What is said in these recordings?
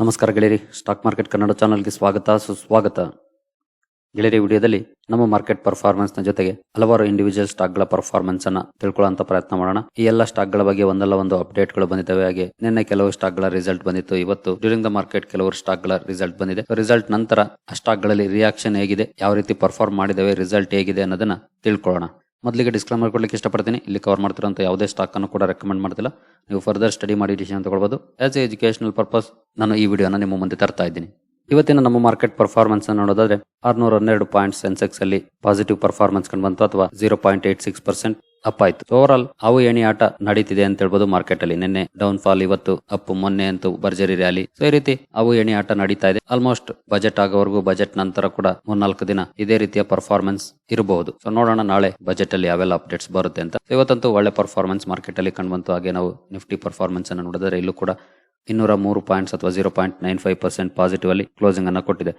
ನಮಸ್ಕಾರ ಗೆಳೆಯರಿ. Stock market Kannada ಚಾನಲ್ಗೆ ಸ್ವಾಗತ, ಸುಸ್ವಾಗತ. ಗೆಳೆಯರಿ, ವಿಡಿಯೋದಲ್ಲಿ ನಮ್ಮ ಮಾರ್ಕೆಟ್ ಪರ್ಫಾರ್ಮೆನ್ಸ್ನ ಜೊತೆಗೆ ಹಲವಾರು ಇಂಡಿವಿಜುವಲ್ ಸ್ಟಾಕ್ಗಳ ಪರ್ಫಾರ್ಮೆನ್ಸ್ ಅನ್ನ ತಿಳ್ಕೊಳ್ಳುವಂತ ಪ್ರಯತ್ನ ಮಾಡೋಣ. ಈ ಎಲ್ಲ ಸ್ಟಾಕ್ಗಳ ಬಗ್ಗೆ ಒಂದಲ್ಲ ಒಂದು ಅಪ್ಡೇಟ್ಗಳು ಬಂದಿದ್ದಾವೆ. ಹಾಗೆ ನಿನ್ನೆ ಕೆಲವು ಸ್ಟಾಕ್ಗಳ ರಿಸಲ್ಟ್ ಬಂದಿತ್ತು. ಇವತ್ತು ಡ್ಯೂರಿಂಗ್ ದ ಮಾರ್ಕೆಟ್ ಕೆಲವರು ಸ್ಟಾಕ್ಗಳ ರಿಸಲ್ಟ್ ಬಂದಿದೆ. ರಿಸಲ್ಟ್ ನಂತರ ಆ ಸ್ಟಾಕ್ಗಳಲ್ಲಿ ರಿಯಾಕ್ಷನ್ ಹೇಗಿದೆ, ಯಾವ ರೀತಿ ಪರ್ಫಾರ್ಮ್ ಮಾಡಿದಾವೆ ರಿಸಲ್ಟ್ ಹೇಗಿದೆ ಅನ್ನೋದನ್ನ ತಿಳ್ಕೊಳ್ಳೋಣ. ಮೊದಲಿಗೆ ಡಿಸ್ಕ್ಲೈಮರ್ ಕೊಡ್ಲಿಕ್ಕೆ ಇಷ್ಟಪಡ್ತೀನಿ. ಇಲ್ಲಿ ಕವರ್ ಮಾಡ್ತಿರೋಂಥ ಯಾವುದೇ ಸ್ಟಾಕ್ ಅನ್ನು ಕೂಡ ರೆಕಮೆಂಡ್ ಮಾಡ್ತಿಲ್ಲ. ನೀವು ಫರ್ದರ್ ಸ್ಟಡಿ ಮಾಡಿ ಡಿಸಿಷನ್ ತಗೊಳ್ಬೋದು. ಆಸ್ ಎ ಎಜುಕೇಶನಲ್ ಪರ್ಪಸ್ ನಾನು ಈ ವಿಡಿಯೋನ ನಿಮ್ಮ ಮುಂದೆ ತರ್ತಾ ಇದ್ದೀನಿ. ಇವತ್ತಿನ ನಮ್ಮ ಮಾರ್ಕೆಟ್ ಪರ್ಫಾರ್ಮೆನ್ಸ್ ಅನ್ನು ನೋಡೋದಾದ್ರೆ ಆರ್ನೂರ ಹನ್ನೆರಡು ಪಾಯಿಂಟ್ ಸೆನ್ಸೆಕ್ಸ್ ಅಲ್ಲಿ ಪಾಸಿಟಿವ್ ಪರ್ಫಾರ್ಮೆನ್ಸ್ ಕಂಡು ಬಂತು ಅಥವಾ zero point eight six percent up ಆಯ್ತು. ಓವರ್ ಆಲ್ ಅವು ಏಣಿ ಆಟ ನಡೀತಿದೆ ಅಂತ ಹೇಳ್ಬೋದು ಮಾರ್ಕೆಟ್ ಅಲ್ಲಿ. ನಿನ್ನೆ ಡೌನ್ ಫಾಲ್ ಇವತ್ತು ಅಪ್ ಮೊನ್ನೆ ಅಂತೂ ಭರ್ಜರಿ ರ್ಯಾಲಿ ಸೊ ಈ ರೀತಿ ಅವು ಎಣಿ ಆಟ ನಡೀತಾ ಇದೆ. ಆಲ್ಮೋಸ್ಟ್ ಬಜೆಟ್ ಆಗೋವರೆಗೂ ಬಜೆಟ್ ನಂತರ ಕೂಡ ಮೂರ್ನಾಲ್ಕು ದಿನ ಇದೇ ರೀತಿಯ ಪರ್ಫಾರ್ಮೆನ್ಸ್ ಇರಬಹುದು. ಸೊ ನೋಡೋಣ ನಾಳೆ ಬಜೆಟ್ ಅಲ್ಲಿ ಯಾವೆಲ್ಲ ಅಪ್ಡೇಟ್ಸ್ ಬರುತ್ತೆ ಅಂತ. ಇವತ್ತಂತೂ ಒಳ್ಳೆ ಪರ್ಫಾರ್ಮೆನ್ಸ್ ಮಾರ್ಕೆಟ್ ಅಲ್ಲಿ ಕಂಡು ಬಂತು. ಹಾಗೆ ನಾವು ನಿಫ್ಟಿ ಪರ್ಫಾರ್ಮೆನ್ಸ್ ಅನ್ನು ನೋಡಿದ್ರೆ ಇಲ್ಲೂ ಕೂಡ ಇನ್ನೂರ ಮೂರು ಪಾಯಿಂಟ್ಸ್ ಅಥವಾ zero point nine five percent positive ಅಲ್ಲಿ ಕ್ಲೋಸಿಂಗ್ ಅನ್ನು ಕೊಟ್ಟಿದೆ.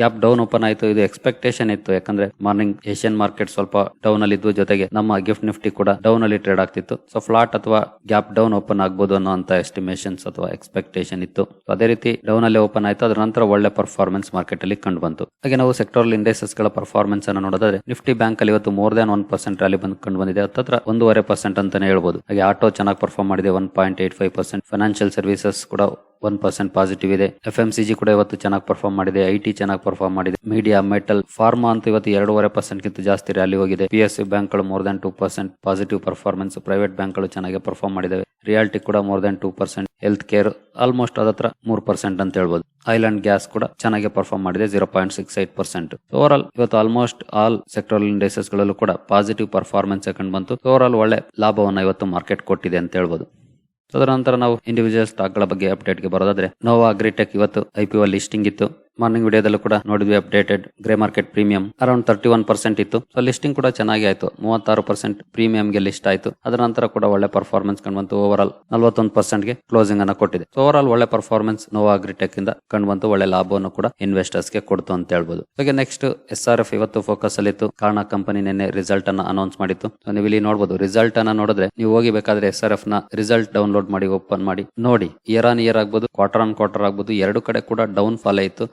ಗ್ಯಾಪ್ ಡೌನ್ ಓಪನ್ ಆಯಿತು. ಇದು ಎಕ್ಸ್ಪೆಕ್ಟೇಷನ್ ಇತ್ತು. ಯಾಕಂದ್ರೆ ಮಾರ್ನಿಂಗ್ ಏಷ್ಯನ್ ಮಾರ್ಕೆಟ್ ಸ್ವಲ್ಪ ಡೌನ್ ಅಲ್ಲಿ ಇದ್ದು ಜೊತೆಗೆ ನಮ್ಮ ಗಿಫ್ಟ್ ನಿಫ್ಟಿ ಕೂಡ ಡೌನ್ ಅಲ್ಲಿ ಟ್ರೇಡ್ ಆಗ್ತಿತ್ತು. ಸೊ ಫ್ಲಾಟ್ ಅಥವಾ ಗ್ಯಾಪ್ ಡೌನ್ ಓಪನ್ ಆಗ್ಬೋದು ಅನ್ನೋ ಎಸ್ಟಿಮೇಷನ್ಸ್ ಅಥವಾ ಎಕ್ಸ್ಪೆಕ್ಟೇಷನ್ ಇತ್ತು. ಅದೇ ರೀತಿ ಡೌನ್ ಅಲ್ಲಿ ಓಪನ್ ಆಯಿತು. ಅದರ ನಂತರ ಒಳ್ಳೆ ಪರ್ಫಾರ್ಮೆನ್ಸ್ ಮಾರ್ಕೆಟ್ ಅಲ್ಲಿ ಕಂಡು ಬಂತು. ಹಾಗೆ ನಾವು ಸೆಕ್ಟೋರಲ್ ಇಂಡೆಕ್ಸಸ್ಗಳ ಪರ್ಫಾರ್ಮೆನ್ಸ್ ಅನ್ನು ನೋಡೋದಾದ್ರೆ ನಿಫ್ಟಿ ಬ್ಯಾಂಕ್ ಅಲ್ಲಿ ಇವತ್ತು more than one percent rally ಬಂದು ಕಂಡು ಬಂದಿದೆ. ಹತ್ತತ್ರ ಒಂದೂವರೆ ಪರ್ಸೆಂಟ್ ಅಂತಾನೆ ಹೇಳ್ಬೋದು. ಹಾಗೆ ಆಟೋ ಚೆನ್ನಾಗಿ ಪರ್ಫಾರ್ಮ್ ಮಾಡಿದೆ. One point eight five percent financial services ಕೂಡ ಒನ್ ಪರ್ಸೆಂಟ್ ಪಾಸಿಟಿವ್ ಇದೆ. ಎಫ್ ಎಂ ಸಿ ಜಿ ಕೂಡ ಇವತ್ತು ಚೆನ್ನಾಗಿ ಪರ್ಫಾರ್ಮ್ ಮಾಡಿದೆ. ಐ ಟಿ ಚೆನ್ನಾಗಿ ಪರ್ಫಾರ್ಮ್ ಮಾಡಿದೆ. ಮೀಡಿಯಾ, ಮೆಟಲ್, ಫಾರ್ಮಾ ಅಂತ ಇವತ್ತು ಎರಡೂವರೆ ಪರ್ಸೆಂಟ್ ಗಿಂತ ಜಾಸ್ತಿ ರ್ಯಾಲಿ ಹೋಗಿದೆ. ಪಿ ಎಸ್ ಸಿ ಬ್ಯಾಂಕ್ಗಳು more than two percent positive performance private ಬ್ಯಾಂಕ್ಗಳು ಚೆನ್ನಾಗಿ ಪರ್ಫಾರ್ಮ್ ಮಾಡಿದವೆ. ರಿಯಾಲಿಟಿ ಕೂಡ more than two percent health care almost ಅದತ್ರ ಮೂರ್ ಪರ್ಸೆಂಟ್ ಅಂತ ಹೇಳ್ಬೋದು. ಐಲ್ಯಾಂಡ್ ಗ್ಯಾಸ್ ಕೂಡ ಚೆನ್ನಾಗಿ ಪರ್ಫಾರ್ಮ್ ಮಾಡಿದೆ zero point six eight percent over all ಇವತ್ತು ಆಲ್ಮೋಸ್ಟ್ ಆಲ್ ಸೆಕ್ಟರ್ ಇಂಡಸ್ಟ್ರೀಸ್ ಗಳಲ್ಲೂ ಕೂಡ ಪಾಸಿಟಿವ್ ಪರ್ಫಾರ್ಮೆನ್ಸ್ ಕಂಡು ಬಂತು. ಓವರ್ ಆಲ್ ಒಳ್ಳೆ ಲಾಭವನ್ನ ಇವತ್ತು ಮಾರ್ಕೆಟ್ ಕೊಟ್ಟಿದೆ ಅಂತ ಹೇಳ್ಬೋದು. ಅದರ ನಂತರ ನಾವು ಇಂಡಿವಿಜುವಲ್ ಸ್ಟಾಕ್ಗಳ ಬಗ್ಗೆ ಅಪ್ಡೇಟ್ಗೆ ಬರೋದಾದ್ರೆ ನೋವಾ ಅಗ್ರಿಟೆಕ್ ಇವತ್ತು ಐ ಪಿ ಒ ಲಿಸ್ಟಿಂಗ್ ಇತ್ತು. ಮಾರ್ನಿಂಗ್ ವಿಡಿಯೋದಲ್ಲೂ ಕೂಡ ನೋಡಿದ್ವಿ updated grey market premium around thirty one percent ಇತ್ತು. ಸೊ ಲಿಸ್ಟಿಂಗ್ ಕೂಡ ಚೆನ್ನಾಗಿ ಆಯ್ತು. ಮೂವತ್ತಾರು ಪರ್ಸೆಂಟ್ ಪ್ರೀಮಿಯಂಗೆ ಲಿಸ್ಟ್ ಆಯ್ತು. ಅದರ ನಂತರ ಕೂಡ ಒಳ್ಳೆ ಪರ್ಫಾರ್ಮೆನ್ಸ್ ಕಂಡು ಬಂತು. ಓವರ್ ಆಲ್ ನಲ್ವತ್ತೊಂದು ಪರ್ಸೆಂಟ್ಗೆ ಕ್ಲೋಸಿಂಗ್ ಅನ್ನ ಕೊಟ್ಟಿದೆ. ಸೊ ಓವರ್ ಆಲ್ ಒಳ್ಳೆ ಪರ್ಫಾರ್ಮೆನ್ಸ್ ನೋವಾ ಅಗ್ರಿಟೆಕ್ ಇಂದ ಕಂಡು ಬಂತು. ಒಳ್ಳೆ ಲಾಭವನ್ನು ಕೂಡ ಇನ್ವೆಸ್ಟರ್ಸ್ಗೆ ಕೊಡ್ತು ಅಂತ ಹೇಳ್ಬೋದು. ಹಾಗೆ ನೆಕ್ಸ್ಟ್ ಎಸ್ ಆರ್ ಎಫ್ ಇವತ್ತು ಫೋಕಸ್ ಅಲ್ಲಿ ಇತ್ತು. ಕಾರಣ ಕಂಪನಿ ನಿನ್ನೆ ರಿಸಲ್ಟ್ ಅನ್ನ ಅನೌನ್ಸ್ ಮಾಡಿತ್ತು. ಸೊ ನೀವು ಇಲ್ಲಿ ನೋಡಬಹುದು ರಿಸಲ್ಟ್ ಅನ್ನ ನೋಡಿದ್ರೆ ನೀವು ಹೋಗಿ ಬೇಕಾದ್ರೆ ಎಸ್ ಆರ್ ಎಫ್ನ ರಿಸಲ್ಟ್ ಡೌನ್ಲೋಡ್ ಮಾಡಿ ಓಪನ್ ಮಾಡಿ, ನೋಡಿ. ಇಯರ್ ಆನ್ ಇಯರ್ ಆಗ್ಬೋದು ಕ್ವಾರ್ಟರ್ ಆನ್ ಕ್ವಾರ್ಟರ್ ಆಗ್ಬೋದು, ಎರಡು ಕಡೆ ಕೂಡ ಡೌನ್ ಫಾಲ್ ಆಯಿತು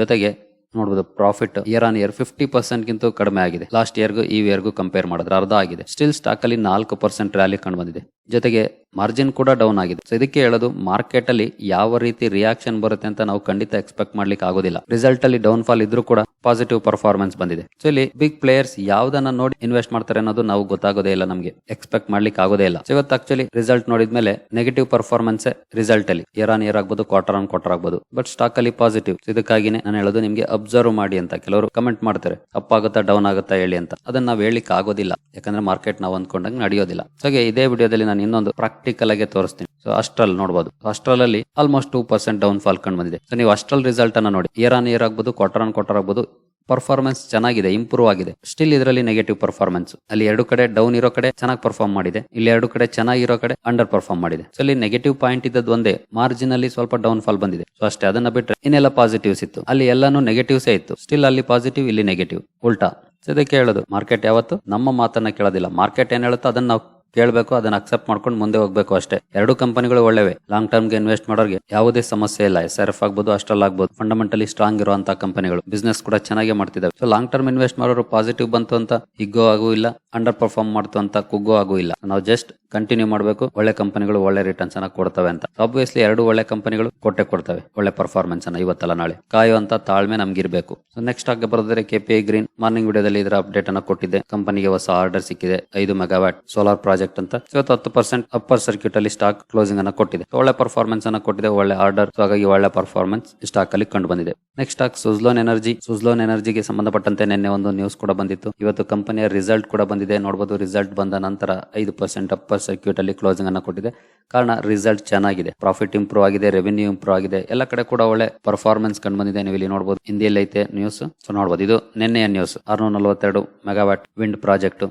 ಜೊತೆಗೆ ನೋಡಬಹುದು profit year on year fifty percent ಗಿಂತ ಕಡಿಮೆ ಆಗಿದೆ. ಲಾಸ್ಟ್ ಇಯರ್ಗೂ ಈ ಇಯರ್ಗೂ ಕಂಪೇರ್ ಮಾಡಿದ್ರೆ ಅರ್ಧ ಆಗಿದೆ. ಸ್ಟಿಲ್ ಸ್ಟಾಕ್ ಅಲ್ಲಿ ನಾಲ್ಕು ಪರ್ಸೆಂಟ್ ರ್ಯಾಲಿ ಕಂಡು ಬಂದಿದೆ. ಜೊತೆಗೆ ಮಾರ್ಜಿನ್ ಕೂಡ ಡೌನ್ ಆಗಿದೆ. ಸೊ ಇದಕ್ಕೆ ಹೇಳೋದು ಮಾರ್ಕೆಟ್ ಅಲ್ಲಿ ಯಾವ ರೀತಿ ರಿಯಾಕ್ಷನ್ ಬರುತ್ತೆ ಅಂತ ನಾವು ಖಂಡಿತ ಎಕ್ಸ್ಪೆಕ್ಟ್ ಮಾಡ್ಲಿಕ್ಕೆ ಆಗೋದಿಲ್ಲ. ರಿಸಲ್ಟ್ ಅಲ್ಲಿ ಡೌನ್ ಫಾಲ್ ಇದ್ರೂ ಕೂಡ ಪಾಸಿಟಿವ್ ಪರ್ಫಾರ್ಮೆನ್ಸ್ ಬಂದಿದೆ. ಸೊ ಇಲ್ಲಿ ಬಿಗ್ ಪ್ಲೇಯರ್ಸ್ ಯಾವ್ದನ್ನ ನೋಡಿ ಇನ್ವೆಸ್ಟ್ ಮಾಡ್ತಾರೆ ಅನ್ನೋದು ನಾವು ಗೊತ್ತಾಗೋದೇ ಇಲ್ಲ ನಮಗೆ. ಎಕ್ಸ್ಪೆಕ್ಟ್ ಮಾಡ್ಲಿಕ್ಕೆ ಆಗೋದೇ ಇಲ್ಲ. ಸೊ ಇವತ್ತು ಆಕ್ಚುಲಿ ರಿಸಲ್ಟ್ ನೋಡಿದ್ಮೇಲೆ ನೆಗೆಟಿವ್ ಪರ್ಫಾರ್ಮೆನ್ಸ್ ರಿಸಲ್ಟ್ ಅಲ್ಲಿ. ಇಯರ್ ಆನ್ ಇಯರ್ ಆಗ್ಬೋದು ಕ್ವಾರ್ಟರ್ ಆನ್ ಕ್ವಾರ್ಟರ್ ಆಗ್ಬೋದು. ಬಟ್ ಸ್ಟಾಕ್ ಅಲ್ಲಿ ಪಾಸಿಟಿವ್ ಇದಕ್ಕಾಗಿನೇ ನಾನು ಹೇಳೋದು ನಿಮ್ಗೆ ಅಬ್ಸರ್ವ್ ಮಾಡಿ ಅಂತ ಕೆಲವರು ಕಮೆಂಟ್ ಮಾಡ್ತಾರೆ. ಅಪ್ ಆಗುತ್ತಾ ಡೌನ್ ಆಗುತ್ತಾ ಹೇಳಿ ಅಂತ. ಅದನ್ನ ನಾವು ಹೇಳಿಕ್ ಆಗೋದಿಲ್ಲ. ಯಾಕಂದ್ರೆ ಮಾರ್ಕೆಟ್ ನಾವು ಅಂದ್ಕೊಂಡಂಗೆ ನಡೆಯೋದಿಲ್ಲ. ಹಾಗೆ ಇದೇ ವಿಡಿಯೋದಲ್ಲಿ ನಾನು ಇನ್ನೊಂದು ಪ್ರಾಕ್ಟಿಕಲ್ ಆಗಿ ತೋರಿಸ್ತೀನಿ. ಸೊ ಅಷ್ಟ್ರಲ್ಲಿ ನೋಡಬಹುದು ಅಷ್ಟ್ರಲ್ ಅಲ್ಲಿ almost two percent down fall ಕಂಡು ಬಂದಿದೆ. ಸೊ ನೀವು ಅಷ್ಟ್ರಲ್ ರಿಸಲ್ಟ್ ಅನ್ನ ನೋಡಿ. ಇಯರ್ ಆನ್ ಇಯರ್ ಆಗ್ಬೋದು ಕ್ವಾರ್ಟರ್ ಆನ್ ಕ್ವಾರ್ಟರ್ ಆಗ್ಬೋದು ಪರ್ಫಾರ್ಮೆನ್ಸ್ ಚೆನ್ನಾಗಿದೆ ಇಂಪ್ರೂವ್ ಆಗಿದೆ. ಸ್ಟಿಲ್ ಇದರಲ್ಲಿ ನೆಗೆಟಿವ್ ಪರ್ಫಾರ್ಮೆನ್ಸ್ ಅಲ್ಲಿ ಎರಡು ಕಡೆ ಡೌನ್ ಇರೋ ಕಡೆ ಚೆನ್ನಾಗಿ ಪರ್ಫಾರ್ಮ್ ಮಾಡಿದೆ. ಇಲ್ಲಿ ಎರಡು ಕಡೆ ಚೆನ್ನಾಗಿರೋ ಕಡೆ ಅಂಡರ್ ಪರ್ಫಾರ್ಮ್ ಮಾಡಿದೆ. ಸೊ ಇಲ್ಲಿ ನೆಗೆಟಿವ್ ಪಾಯಿಂಟ್ ಇದ್ದದ್ದು ಒಂದೇ. ಮಾರ್ಜಿನ್ ಅಲ್ಲಿ ಸ್ವಲ್ಪ ಡೌನ್ ಫಾಲ್ ಬಂದಿದೆ. ಸೊ ಅಷ್ಟೇ. ಅದನ್ನ ಬಿಟ್ರೆ ಇನ್ನೆಲ್ಲ ಪಾಸಿಟಿವ್ಸ್ ಇತ್ತು ಅಲ್ಲಿ ಎಲ್ಲಾನು ನೆಗೆಟಿವ್ಸ್ ಇತ್ತು. ಸ್ಟಿಲ್ ಅಲ್ಲಿ ಪಾಸಿಟಿವ್ ಇಲ್ಲಿ ನೆಗೆಟಿವ್ ಉಲ್ಟಾ. ಸೊ ಇದಕ್ಕೆ ಹೇಳೋದು ಮಾರ್ಕೆಟ್ ಯಾವತ್ತು? ನಮ್ಮ ಮಾತನ್ನ ಕೇಳೋದಿಲ್ಲ. ಮಾರ್ಕೆಟ್ ಏನ್ ಹೇಳುತ್ತೋ ಅದನ್ನ ನಾವು ಕೇಳಬೇಕು, ಅದನ್ನ ಅಕ್ಸೆಪ್ಟ್ ಮಾಡ್ಕೊಂಡು ಮುಂದೆ ಹೋಗ್ಬೇಕು ಅಷ್ಟೇ. ಎರಡು ಕಂಪನಿಗಳು ಒಳ್ಳೆವೆ. ಲಾಂಗ್ ಟರ್ಮ್ಗೆ ಇನ್ವೆಸ್ಟ್ ಮಾಡೋರಿಗೆ ಯಾವುದೇ ಸಮಸ್ಯೆ ಇಲ್ಲ. ಎಸ್ ಆರ್ ಎಫ್ ಆಗ್ಬೋದು ಅಷ್ಟಲ್ಲಿ ಆಗ್ಬೋದು ಫಂಡಮೆಂಟಲಿ ಸ್ಟ್ರಾಂಗ್ ಇರುವಂತಹ ಕಂಪನಿಗಳು ಬಿಸ್ನೆಸ್ ಕೂಡ ಚೆನ್ನಾಗಿ ಮಾಡ್ತಿದ್ದಾವೆ ಸೊ ಲಾಂಗ್ ಟರ್ಮ್ ಇನ್ವೆಸ್ಟ್ ಮಾಡೋರು ಪಾಸಿಟಿವ್ ಬಂತು ಅಂತ ಹಿಗ್ಗೋ ಆಗೂ ಇಲ್ಲ ಅಂಡರ್ ಪರ್ಫಾರ್ಮ್ ಮಾಡ್ತು ಅಂತ, ಕುಗ್ಗೋ ಆಗೂ ಇಲ್ಲ. ನಾವು ಜಸ್ಟ್ ಕಂಟಿನ್ಯೂ ಮಾಡಬೇಕು. ಒಳ್ಳೆ ಕಂಪನಿಗಳು ಒಳ್ಳೆ ರಿಟರ್ನ್ಸ್ ಅನ್ನ ಕೊಡ್ತವೆ ಅಂತ. ಆಬ್ವಿಯಸ್ಲಿ ಎರಡು ಒಳ್ಳೆ ಕಂಪನಿಗಳು ಕೊಟ್ಟೆ ಕೊಡ್ತವೆ. ಒಳ್ಳೆ ಪರ್ಫಾರ್ಮೆನ್ಸ್ ಅನ್ನ ಇವತ್ತಲ್ಲ ನಾಳೆ. ಕಾಯುವಂತ ತಾಳ್ಮೆ ನಮ್ಗಿರ್ಬೇಕು. ಸೊ ನೆಕ್ಸ್ಟ್ ಆಗಿ ಬರೋದ್ರೆ ಕೆಪಿ ಗ್ರೀನ್ ಮಾರ್ನಿಂಗ್ ವಿಡಿಯೋದಲ್ಲಿ ಇದರ ಅಪ್ಡೇಟ್ ಅನ್ನ ಕೊಟ್ಟಿದ್ದೆ. ಕಂಪನಿಗೆ ಹೊಸ ಆರ್ಡರ್ ಸಿಕ್ಕಿದೆ. ಐದು ಮೆಗಾವ್ಯಾಟ್ ಸೋಲಾರ್ ಪ್ರಾಜೆಕ್ಟ್ ಅಂತ. ಇವತ್ತು ಹತ್ತು ಪರ್ಸೆಂಟ್ ಅಪ್ಪರ್ ಸರ್ಕ್ಯೂಟ್ ಅಲ್ಲಿ ಸ್ಟಾಕ್ ಕ್ಲೋಸಿಂಗ್ ಅನ್ನ ಕೊಟ್ಟಿದೆ. ಒಳ್ಳೆ ಪರ್ಫಾರ್ಮೆನ್ಸ್ ಅನ್ನ ಕೊಟ್ಟಿದೆ. ಒಳ್ಳೆ ಆರ್ಡರ್ ಹಾಗಾಗಿ ಒಳ್ಳೆ ಪರ್ಫಾರ್ಮೆನ್ಸ್ ಸ್ಟಾಕ್ ಅಲ್ಲಿ ಕಂಡು ಬಂದಿದೆ next stock Suzlon energy Suzlon ಎನರ್ಜಿಗೆ ಸಂಬಂಧಪಟ್ಟಂತೆ ನಿನ್ನೆ ಒಂದು ನ್ಯೂಸ್ ಕೂಡ ಬಂದಿತ್ತು. ಇವತ್ತು ಕಂಪನಿಯ ರಿಸಲ್ಟ್ ಕೂಡ ಬಂದಿದೆ. ನೋಡಬಹುದು ರಿಸಲ್ಟ್ ಬಂದ ನಂತರ ಐದು ಪರ್ಸೆಂಟ್ ಅಪ್ಪರ್ ಸರ್ಕ್ಯೂಟ್ ಅಲ್ಲಿ ಕ್ಲೋಸಿಂಗ್ ಅನ್ನ ಕೊಟ್ಟಿದೆ. ಕಾರಣ ರಿಸಲ್ಟ್ ಚೆನ್ನಾಗಿದೆ. ಪ್ರಾಫಿಟ್ ಇಂಪ್ರೂವ್ ಆಗಿದೆ ರೆವೆನ್ಯೂ ಇಂಪ್ರೂವ್ ಆಗಿದೆ. ಎಲ್ಲ ಕಡೆ ಕೂಡ ಒಳ್ಳೆ ಪರ್ಫಾರ್ಮೆನ್ಸ್ ಕಂಡು ಬಂದಿದೆ. ನೀವು ಇಲ್ಲಿ ನೋಡಬಹುದು ಹಿಂದಿಯಲ್ಲಿ ಐತೆ ನ್ಯೂಸ್ ಸೊ ನೋಡಬಹುದು ಇದು ನಿನ್ನೆಯ ನ್ಯೂಸ್ ಆರ್ನೂರ ನಲವತ್ತೆರಡು ಮೆಗಾವ್ಯಾಟ್ ವಿಂಡ್ ಪ್ರಾಜೆಕ್ಟ್